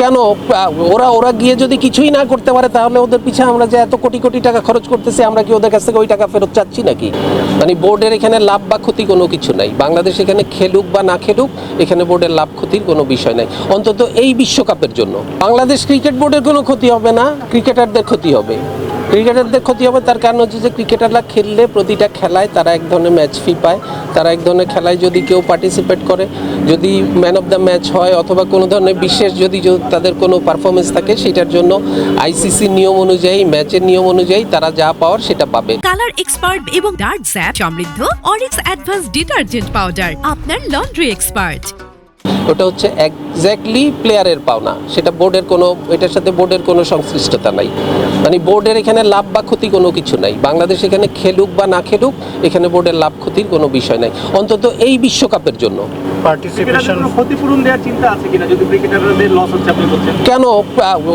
কেন? ওরা ওরা গিয়ে যদি কিছুই না করতে পারে, তাহলে ওদের পিছে আমরা যে এত কোটি কোটি টাকা খরচ করতেছি, আমরা কি ওদের কাছ থেকে ওই টাকা ফেরত চাচ্ছি নাকি? মানে বোর্ডের এখানে লাভ বা ক্ষতি কোনো কিছু নাই। বাংলাদেশ এখানে খেলুক বা না খেলুক, এখানে বোর্ডের লাভ ক্ষতির কোনো বিষয় নাই। অন্তত এই বিশ্বকাপের জন্য। বাংলাদেশ ক্রিকেট বোর্ডের কোনো ক্ষতি হবে না, ক্রিকেটারদের ক্ষতি হবে। ক্রিকেটারদের ক্ষতি হবে, তার কারণ হচ্ছে যে ক্রিকেটাররা খেললে প্রতিটা খেলায় তারা এক ধরনের ম্যাচ ফি পায়। তারা এক ধরনের খেলায় যদি কেউ পার্টিসিপেট করে, যদি ম্যান অফ দ্য ম্যাচ হয় অথবা কোনো ধরনের বিশেষ যদি তাদের কোনো পারফরমেন্স থাকে, সেটার জন্য আইসিসি নিয়ম অনুযায়ী ম্যাচের নিয়ম অনুযায়ী তারা যা পাওয়ার সেটা পাবে। কালার এক্সপার্ট এবং ডার্ক স্যাপ সমৃদ্ধ অরিক্স অ্যাডভান্স ডিটারজেন্ট পাউডার আপনার লন্ড্রি এক্সপার্ট ওটা হচ্ছে এক্স্যাক্টলি প্লেয়ারের পাওনা। সেটা বোর্ডের কোনো এটার সাথে বোর্ডের কোনো সংশ্লিষ্টতা নাই। মানে বোর্ডের এখানে লাভ বা ক্ষতি কোনো কিছু নাই। বাংলাদেশ এখানে খেলুক বা না খেলুক এখানে বোর্ডের লাভ ক্ষতির কোনো বিষয় নাই। অন্তত এই বিশ্বকাপের জন্য। পার্টিসিপেশন ক্ষতিপূরণ দেওয়ার চিন্তা আছে কিনা?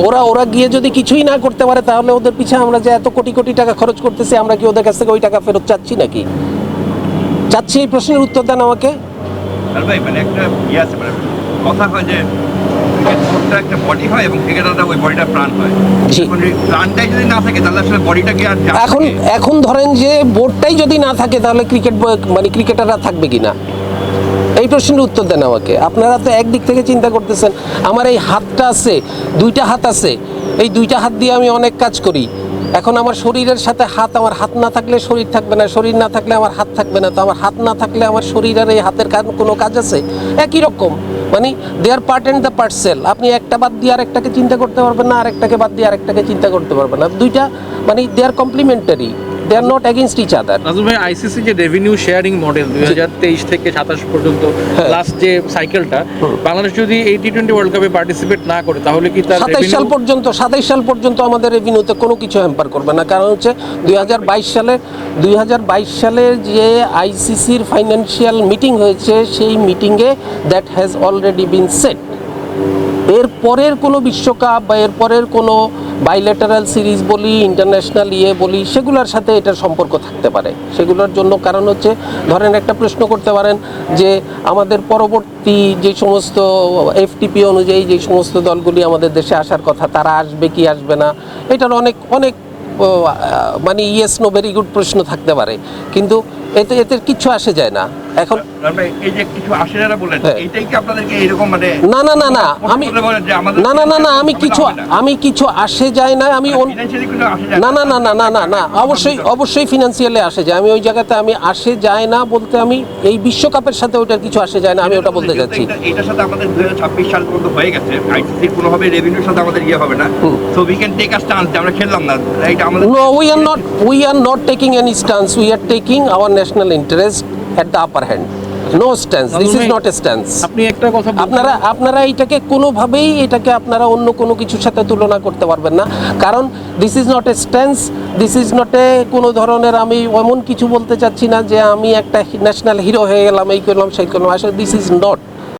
ওরা ওরা গিয়ে যদি কিছুই না করতে পারে তাহলে ওদের পিছে আমরা যে এত কোটি কোটি টাকা খরচ করতেছি আমরা কি ওদের কাছ থেকে ওই টাকা ফেরত চাচ্ছি নাকি? চাচ্ছি এই প্রশ্নের উত্তর দেন আমাকে। আর ভাই মানে একটা ইয়ে আছে মানে কথা হয় যে ক্রিকেট বোর্ডটা একটা বডি হয় এবং ক্রিকেটারটা ওই বডিটা প্রাণ হয়। প্রাণটাই যদি না থাকে তাহলে আসলে বডিটাকে আর এখন এখন ধরেন যে বোর্ডটাই যদি না থাকে তাহলে ক্রিকেট মানে ক্রিকেটাররা থাকবে কি না এই প্রশ্নের উত্তর দেন আমাকে। আপনারা তো একদিক থেকে চিন্তা করতেছেন আমার এই হাতটা আছে দুইটা হাত আছে এই দুইটা হাত দিয়ে আমি অনেক কাজ করি। এখন আমার শরীরের সাথে হাত, আমার হাত না থাকলে শরীর থাকবে না, শরীর না থাকলে আমার হাত থাকবে না। তো আমার হাত না থাকলে আমার শরীর আর এই হাতের কোনো কাজ আছে? একই রকম। মানে they are part and the parcel আপনি একটা বাদ দিয়ে আরেকটাকে চিন্তা করতে পারবেন না, আরেকটাকে বাদ দিয়ে আরেকটাকে চিন্তা করতে পারবেন না। দুইটা মানে they are complementary they are not against each other Nazul ভাই আইসিসি যে রেভিনিউ শেয়ারিং মডেল দুই হাজার তেইশ থেকে সাতাশ পর্যন্ত হ্যাঁ। লাস্ট যে সাইকেলটা বাংলাদেশ যদি এই টি টোয়েন্টি ওয়ার্ল্ড কাপে পার্টিসিপেট না করে তাহলে কি তার সাতাইশ সাল পর্যন্ত সাতাইশ সাল পর্যন্ত আমাদের রেভিনিউতে কোনো কিছু হ্যাম্পার করবে না। কারণ হচ্ছে দুই হাজার বাইশ সালে দুই হাজার বাইশ সালে যে আইসিসির ফাইন্যান্সিয়াল মিটিং হয়েছে সেই মিটিংয়ে that has already been set এর পরের কোনো বিশ্বকাপ বা এর পরের কোনো বাইলেটারাল সিরিজ বলি ইন্টারন্যাশনাল ইয়ে বলি, সেগুলোর সাথে এটার সম্পর্ক থাকতে পারে। সেগুলোর জন্য কারণ হচ্ছে, ধরেন একটা প্রশ্ন করতে পারেন যে, আমাদের পরবর্তী যে সমস্ত এফটিপি অনুযায়ী যে সমস্ত দলগুলি আমাদের দেশে আসার কথা, তারা আসবে কি আসবে না, এটার অনেক অনেক মানে ইয়েস নো, ভেরি গুড প্রশ্ন থাকতে পারে। কিন্তু এতে এতে কিচ্ছু আসে যায় না। এখন এই যে কিছু আসে যারা বলেন হ্যাঁ। এইটাই কি আপনাদেরকে এরকম মানে না না না না আমি মনে না না না না আমি কিছু আমি কিছু আসে যায় না আমি না না না না না না না অবশ্যই অবশ্যই ফিনান্সিয়ালি আসে যায় আমি ওই জায়গাতে আমি আসে যায় না বলতে আমি এই বিশ্বকাপের সাথে ওটার কিছু আসে যায় না আমি ওটা বলতে যাচ্ছি এটা- এটার সাথে আমাদের সাল পর্যন্ত হয়ে গেছে কোনোভাবে রেভিনিউর সাথে আমাদের ইয়ে হবে না so we can take us chance আমরা খেললাম না এটা আমাদের No, we are not. We are not taking any stance. We are taking our national interest at the upper hand. No stance. This is not a stance. আপনি একটা কথা আপনারা আপনারা এটাকে কোনোভাবেই এটাকে আপনারা অন্য কোনো কিছুর সাথে তুলনা করতে পারবেন না কারণ this is not a stance this is not a কোনো ধরনের আমি এমন কিছু বলতে চাচ্ছি না যে আমি একটা ন্যাশনাল হিরো হয়ে গেলাম এই করলাম সেই করলাম আসলে দিস ইজ নট